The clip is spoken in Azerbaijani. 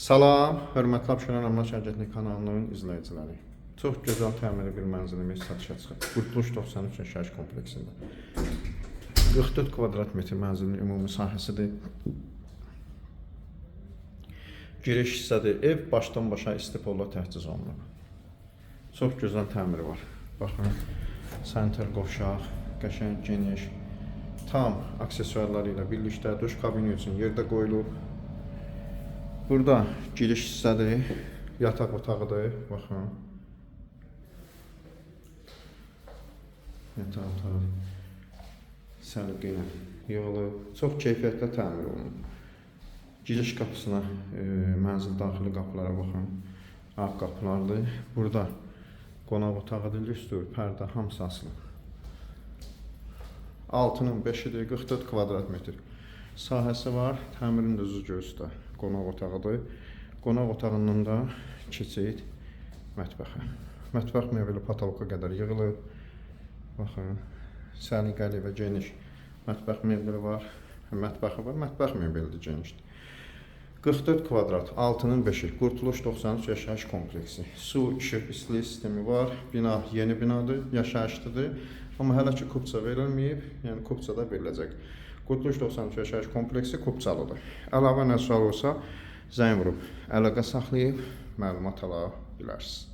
Salam, hörmətli Abşeron Əmlak Agentliyi kanalının izləyiciləri. Çox gözəl təmirli bir mənzilimiz satışa çıxıb. Qurtuluş 93 yaşayış kompleksində. 44 kvadrat metr mənzilin ümumi sahəsidir. Giriş hissədir. Ev başdan başa istipolla təchiz olunub. Çox gözəl təmiri var. Baxın, senter qovşaq, qəşəng geniş, tam aksesuarları ilə birlikdə duş kabini üçün yerdə qoyulub. Burada giriş hissədir, yataq otağıdır, baxın. Yataq otağı səliqə ilə yığılıb, çox keyfiyyətli təmir olunub. Giriş qapısına, e, mənzil daxili qapılara baxın. Ağ qapılardır. Burada qonaq otağıdır, lüstür, pərdə hamısı asılıb. 6-nın 5-idir, 44 kvadrat metr. Sahəsi var, təmirin də üzü gözdə. Qonaq otağıdır. Qonaq otağından da keçid mətbəxə. Mətbəx mebeli patolka qədər yığılıb. Baxın, səliqəli və geniş mətbəx mebeli var. Mətbəxi var, mətbəx mebelidir genişdir. 44 kvadrat, 6-nın 5-i, Qurtuluş 93 yaşayış kompleksi. Su, işıq, istilik sistemi var. Bina yeni binadır, yaşayışlıdır. Amma hələ ki kupça verilməyib, yəni kupça da veriləcək. Qurtuluş 93 yaşayış kompleksi kupçalıdır. Əlavə nə sual olsa, zəng vurub əlaqə saxlayıb məlumat ala bilərsiniz.